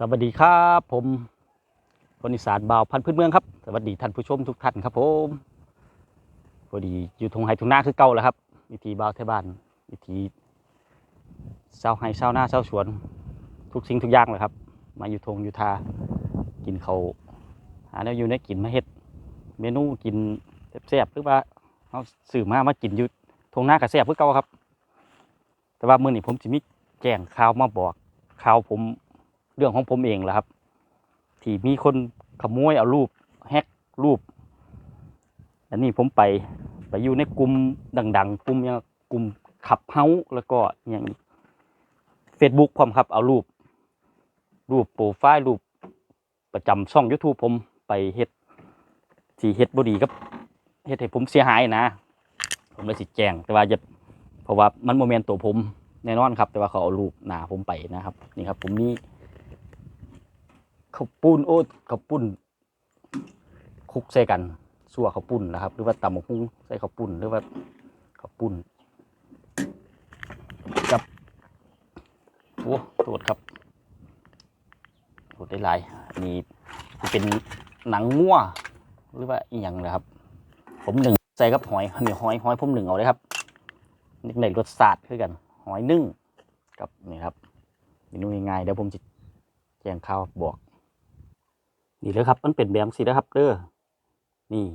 สวัสดีครับ ผมคนอีสานบ่าวพันธุ์พื้นเมืองครับ สวัสดีท่านผู้ชมทุกท่านครับผมพอดีอยู่ทงไฮทงหน้าคือเก่าแล้วครับวิธีบ่าวไทบานวิธีเศร้าไฮเศร้าหน้าเศร้าสวน ทุกสิ่งทุกอย่างเลยครับ มาอยู่ทงอยู่ทากินเขาวหาแนวอยู่ในกินมาเฮ็ดเมนูกินแซ่บๆหรือว่าเอาสื่อมามากินอยู่ทงหน้ากับแซ่บคือเก่าครับ แต่ว่ามื้อนี้ผมจะมีแจ้งข่าวมาบอกข่าวผม เรื่องของผมเองแหละครับ ที่มีคนขโมยเอารูปแฮกรูป อันนี้ผมไปไปอยู่ในกลุ่มดัง ๆ กลุ่มอย่างกลุ่มขับเฮาแล้วก็อย่างเฟซบุ๊กความครับเอารูป รูปโปรไฟล์รูปประจำช่อง YouTube ผมไปเฮ็ดที่เฮ็ดบดีกับเฮ็ดให้ผมเสียหายนะ ผมเลยสิแจ้งแต่ว่าจะเพราะว่ามันโมเมนตัวผมแน่นอนครับ แต่ว่าเขาเอารูปหน้าผมไปนะครับ นี่ครับ ผมนี่ ข้าวปุ้นโอ้ข้าวปุ้นคลุกใส่กันสั่วข้าวปุ้นนะครับ หรือว่าตำหมกหุ้งใส่ข้าวปุ้นหรือว่าข้าวปุ้นกับโอ้ตรวจครับตรวจได้หลายอันนี้จะเป็นหนังมั่วหรือว่าอีหยังนะครับ ผมหนึ่งใส่กับหอยนี่หอยหอยผมหนึ่งเอาเลยครับนี่ในรสชาติคือกัน หอยนึ่งกับนี่ครับเมนูง่ายๆเดี๋ยวผมจะแจ้งข่าวบอก นี่เลยครับ มันเป็นแบบสีนะครับเด้อนี่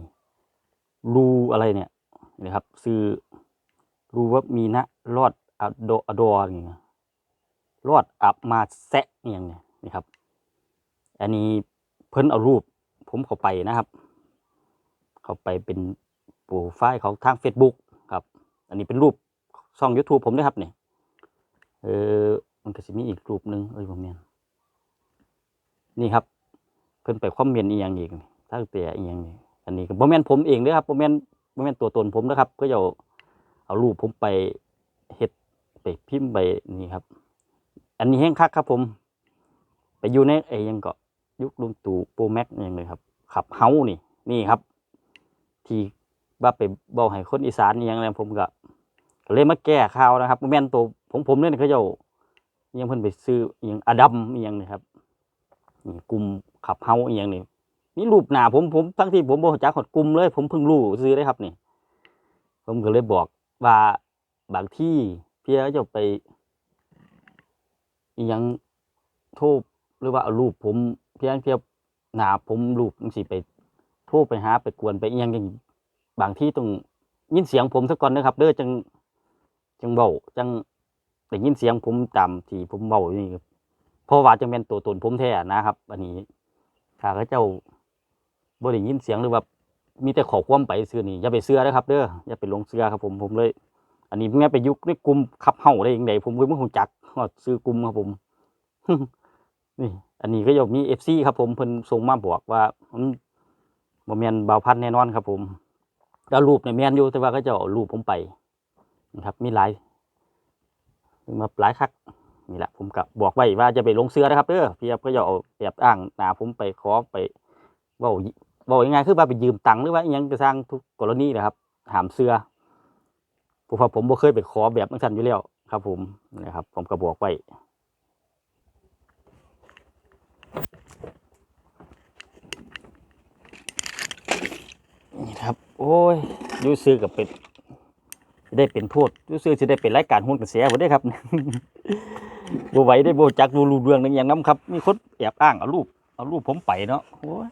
รูอะไรเนี่ยนี่ครับซื้อรูว่ามีนะรอดอะโดอะดออย่างเงี้ยรอดอับมาแซะอย่างเนี้ยนี่ครับ อันนี้เพิ่นเอารูป ผมเข้าไปนะครับ เข้าไปเป็นโปรไฟล์ของทาง Facebook ครับ อันนี้เป็นรูปช่อง YouTube ผมด้วยครับเนี่ยเออมันก็จะมีอีกรูปหนึ่งเอ้ยผมเนี่ยนี่ครับ เพิ่นไปคอมเมนต์อีหยังอีกนี่ถ้าแต่อีหยังนี่อันนี้ก็บ่แม่นผมเองเด้อครับบ่แม่นบ่แม่นตัวตนผมนะครับก็จะเอาเอารูปผมไปเฮ็ดไปพิมพ์ไปนี่ครับ อันนี้แห้งคักครับผม ไปอยู่ในไอ้ยังก็ยุคลุงตู่โปรแม็กอหยังเลยครับ ขับเฮานี่ นี่ครับ ที่ว่าไปเว้าให้คนอีสานอหยังเนี่ยผมก็ก็เลยมาแก้ข่าวนะครับแม่นตัวผมผมเนี่ยเขาเจ้ายังเพิ่นไปซื้ออหยังอดัมอหยังนี่ครับ กลุ่มขับเฮาอีหยังนี่มีรูปหน้าผมผมทั้งที่ผมบ่รู้จักขดกลุ่มเลย ผมเพิ่งรู้ซื้อได้ครับนี่ ผมก็เลยบอกว่าบางที่เพี่จะไปอียังโทรหรือว่าเอารูปผมเพียงเพียหนาผมรูปจังซี่ไปโทรไปหาไปกวนไปอียังจังบางที่ต้องยินเสียงผมซะก่อนนะครับ เด้อจังจังเว้าจังได้ยินเสียงผมตามที่ผมเว้านี่ครับ เพราะว่าจังเป็นตัวตนผมแท้นะครับ อันนี้ถ้าเขาเจ้าบ่ได้ยินเสียงหรือว่ามีแต่ขอความไปซื้อนี่อย่าไปเสื้อนะครับเด้ออย่าไปลงเสื้อครับผมผมเลย อันนี้แม่ไปยุคในกลุ่มขับเฮาได้ยังไงผมก็ไม่คงจักฮอดซื้อกลุ่มครับผมนี่อันนี้ก็ยังมีเอฟซีครับผมเพิ่นส่งมาบอกว่ามันบ่แมนบ่าวพันแน่นอนครับ ผมแล้วรูปเนี่ยแมนอยู่แต่ว่าเขาเจะเอารูปผมไปนะครับ มีหลายมาหลายคัก นี่แหละผมกับบอกไว้ว่าจะไปลงเสื้อนะครับเด้อพี่ครับก็อย่าเอาแอบอ้างหนาผมไปขอไปว่าเว่ายังไงคือว่าไปยืมตังค์หรือว่ายังกระสร้างทุกกรณีนะครับหามเสื้อเพราะว่าผมบ่เคยไปขอแบบนั้นอยู่แล้วครับ ผมนะครับ ผมก็บอกไว้นี่ครับ โอ้ยยูซื้อกับเป็ดได้เป็นโทษยูซื้อจะได้เป็นรายการหุ้นกระแสบ่ได้ครับ บ่ไหวได้บ่จักดูรูเรื่องนึงอย่างนั้นครับ มีคนแอบอ้างเอารูปเอารูปผมไปเนาะโอ้ย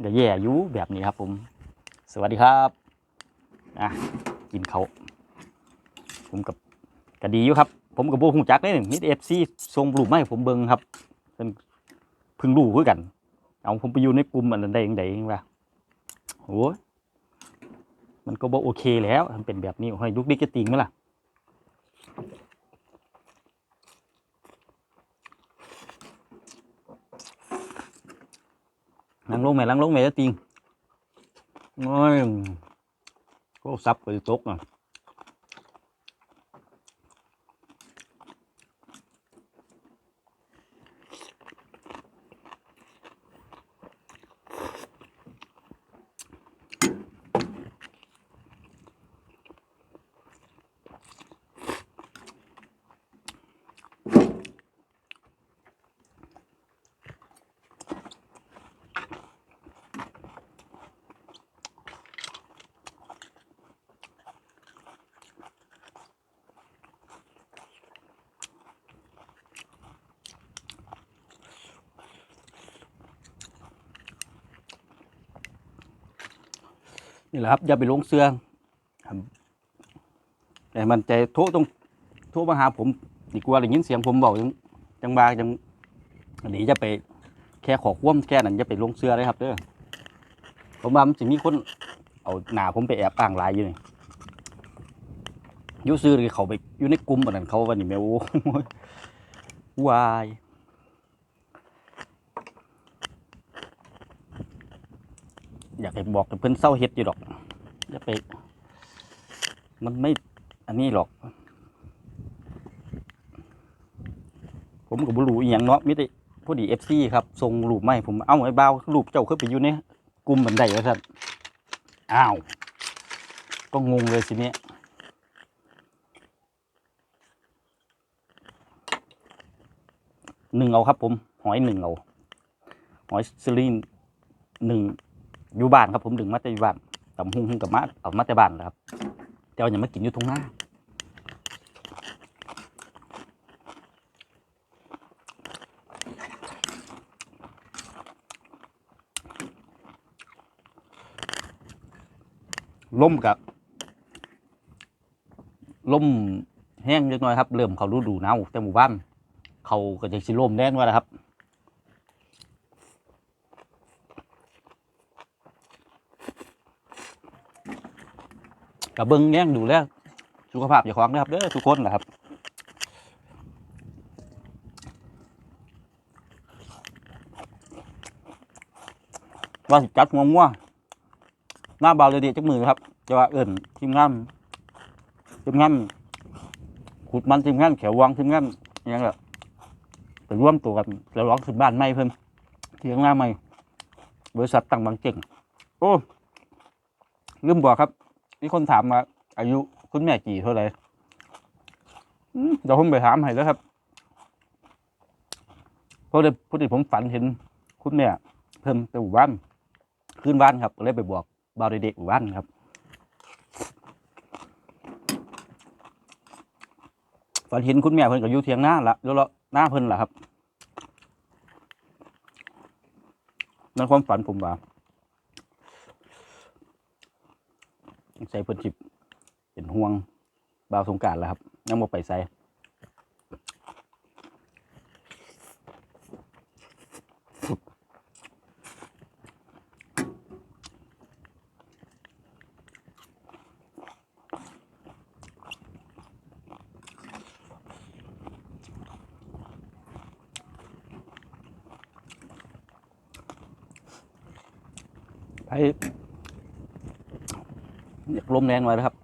เดี๋ยวแย่อยู่แบบนี้ครับผม สวัสดีครับอะกินเขาผมกับก็ดีอยู่ครับ ผมกับโบหูจักเลยมีเอฟซีส่งรูปมาให้ผมเบิงครับเพิ่นพิ่งรู้คือกัน เอาผมไปอยู่ในกลุ่มอันนั้นได้ยังไงว่าโอ้ยมันก็บ่โอเคแล้วมันเป็นแบบนี้โอ้ยยุคดิจิติงไหมล่ะ ลังลงแม่ลังลงแม่จะติงโอ้ยก็ซับไปตกอะ นี่แหละครับ อย่าไปลงเสื้อครับแต่มันใจโทรตรงโทรมาหาผมดีกว่าได้ยินเสียงผมบอกจังจังบาจังหนีจะไปแค่ขอคว่ำแค่นั้นจะไปลงเสื้อเลยครับเด้อผมว่ามันจะมีคนเอาหน้าผมไปแอบอ้างหลายอยู่นี่ยูซื้อเขาไปอยู่ในกลุ่มอันนั้นเขาวันนี้แม่โอ้ยวาย อยากให้บอกเพิ่อนเศร้าเฮ็ดอยู่ดอกอย่าไป มันไม่อันนี้หรอก ผมก็บ่รู้อีหยังเนาะมิได้พอดี FC ครับส่งรูปมาให้ผมเอาไอ้บ่าวรูปเจ้าขึ้นไปอยู่ในกลุ่มบันไดว่าซั่นอ้าว ก็งงเลยสิเนี่ยหนึ่งเอาครับผม หอยหนึ่งเอา หอยสลีนหนึ่ง อยู่บ้านครับผมดึงมาแต่อยู่บ้านตำหุ่งหุ่งกับมาเอามาแต่บ้านแหละครับแต่ว่าอย่ามากินอยู่ตรงหน้าล่มกับล่มแห้งเล็กน้อยครับ เริ่มเขาฤดูหนาวแต่หมู่บ้าน เขาก็จะสิล่มแน่นว่านะครับ กับเบิ้งแย่งดูแลสุขภาพอย่าของนะครับเด้อทุกคนนะครับว่าจัดงัวงัวหน้าเบาเลยดีจักมือครับจะว่าเอิ่นทีมงานทีมงานขุดมันทีมงานแขววังทีมงานอหยังแบบไปร่วมตัวกันแล้วร้องขึ้นบ้านใหม่เพิ่มที่ข้างหน้าใหม่บริษัทตั้งบางเจ๋งโอ้ลืมบอกครับ มีคนถามมาอายุคุณแม่กี่เท่าไหร่เดี๋ยวผมไปถามให้แล้วครับเพราะเดี๋ยวพอดีผมฝันเห็นคุณแม่เพิ่มไปหมู่บ้านขึ้นบ้านครับก็เลยไปบอกบาวเด็กๆหมู่บ้านครับ ฝันเห็นคุณแม่เพิ่นก็อยู่เทียงหน้าละแล้วเราหน้าเพิ่นล่ะครับนั่นความฝันผมว่า ใส่เพิ่นจิบเป็นห่วงบ่าวสงการแล้วครับยังบ่ไปใส่ไป ลมแรงไว้นะครับ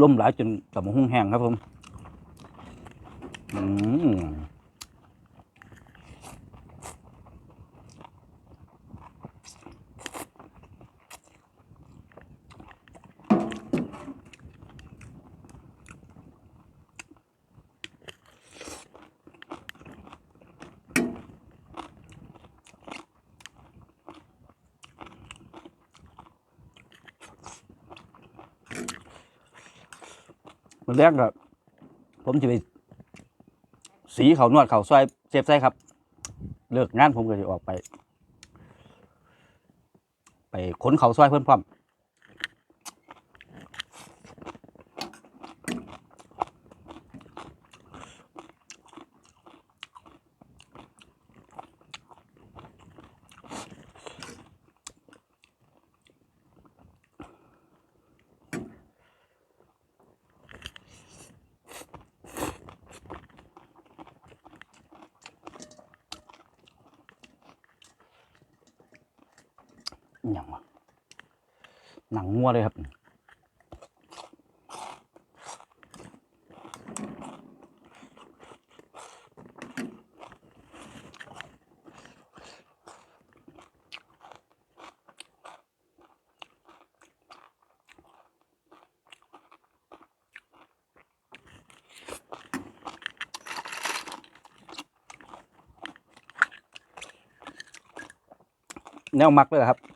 ล่มหลายจนสมอมหุ้งแห้งครับผม อืม มันแรกก็ผมจะไปสีเขานวดเขาซอยเซฟไส้ครับ เลิกงานผมก็จะออกไป ไปขนเขาซอยเพื่อนพร้อม อย่างวะหนังงัวเลยครับแนวมักเลยครับ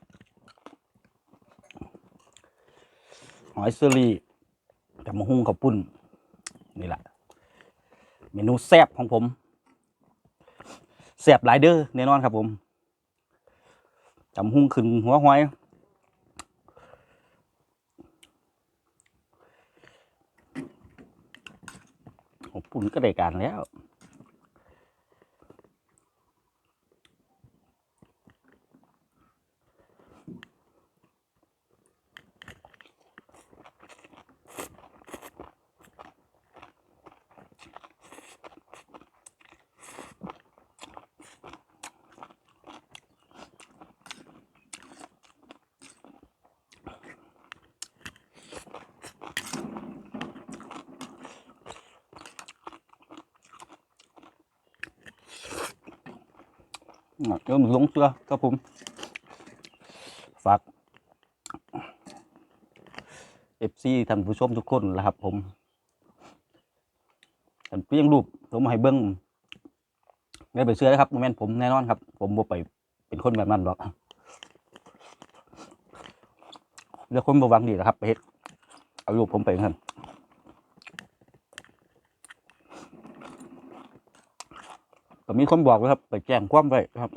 หอยเซรีกับมะฮุ่งข้าวปุ้น นี่แหละ เมนูแซ่บของผมแสบหลายเด้อแน่นอนครับผมจำหุ้งขึ้นหัวหอยขอบปุ่นก็ได้การแล้ว เดี๋ยวมึงลงเสือครับผม ฝากเอฟซีท่านผู้ชมทุกคนนะครับผมท่านเพียงรูปผมให้เบิ้งไม่ไปเชื่อนะครับโมเมนผมแน่นอนครับ ผมบ่ไปเป็นคนแบบนั้นหรอกเรื่องคนบวังดีนะครับ ไปเฮ็ดเอารูปผมไปกันก็ มีคนบอกไว้ครับ ไปแจ้งความไว้ครับ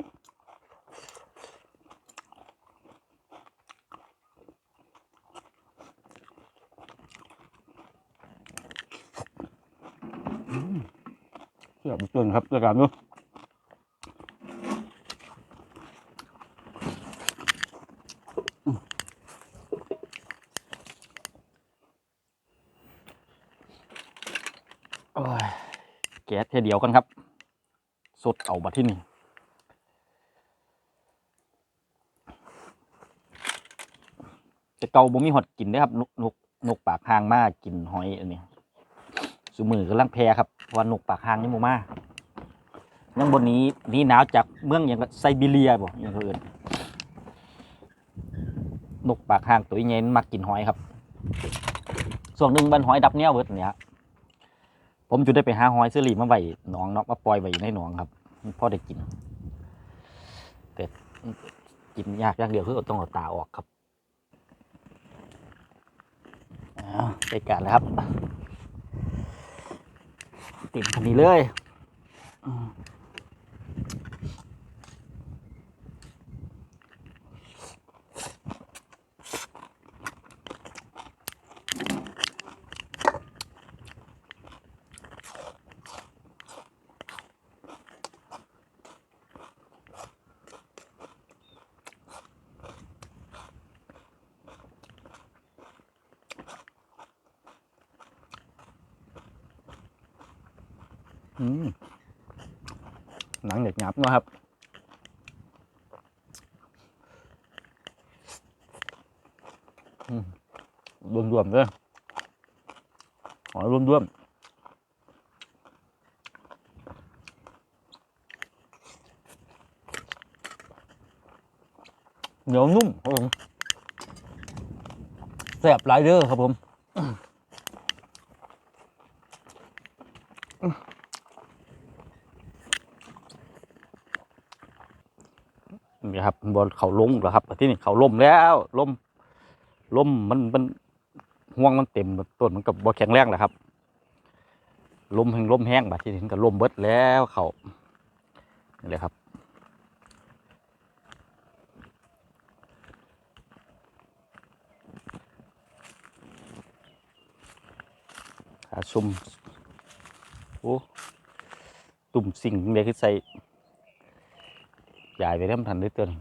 เสียบจนครับรื่องการดูโอ้ยแก๊สแค่เดียวกันครับ ดเอาบัดที่นี่จะเกาบ่มีหอดกินได้ครับ นกนกปากหางมากกินหอยอันนี้สุมือกำลังแพรครับเพราะว่านกปากหางนี่มูมากยังบนนี้นี่หนาวจากเมืองอย่างไซบีเรียบ่อย่างอื่นนกปากหางตัวใหญ่มันมักกินหอยครับ ส่วนหนึ่งบันหอยดับเนี้ยเวิร์ดเนี่ยผมจะได้ไปหาหอยเสลีมาไว้หนองเนาะมาปล่อยไว้ในหนองครับ พ่อได้กินแต่กินยากอย่างเดียวคือต้องเอาตาออกครับอ้าวได้การแล้วครับ ติดคันนี้เลย หนังเด็กหยาบนะครับอืมรวมๆเลยหอยรวมๆเหนียวนุ่มครับผมแซ่บหลายเด้อครับผม ครับบอลเขาลงแล้วครับที่นี่เขาล่มแล้วล่มล่มมันมันห่วงมันเต็มต้นมันกับบอแข็งแรงแหละครับลมแห้งลมแห้งบาดที่นี่ก็ล่มเบิดแล้วเขานี่เลยครับขาซุ่มโอ้ตุ่มสิ่งเดียคือใส่ ยายไปเริ่มทันด้วยตัวนี้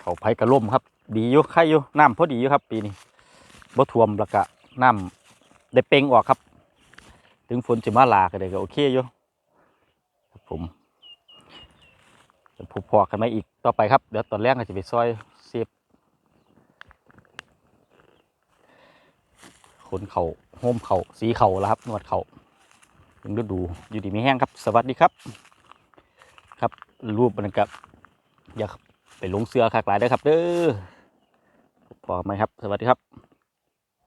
เขาไผ่กระล่มครับ ดีอยู่ไข่อยู่น้ำพอดีอยู่ครับ ปีนี้บ่ท่วมแล้วก็น้ำได้เป่งออกครับ ถึงฝนจะมาลาก็ได้ก็โอเคอยู่ครับผมจะพบพอกันไหมาอีกต่อไปครับ เดี๋ยวตอนแรกก็จะไปซอยเสียบขนเขาโฮมเขาสีเขาแล้วครับนวดเขาถึงฤดูอยู่ดีไม่แห้งครับ สวัสดีครับ รูปนะครับ อยากไปลงเสือคากหลายได้ครับ เด้อพอไหมครับ สวัสดีครับ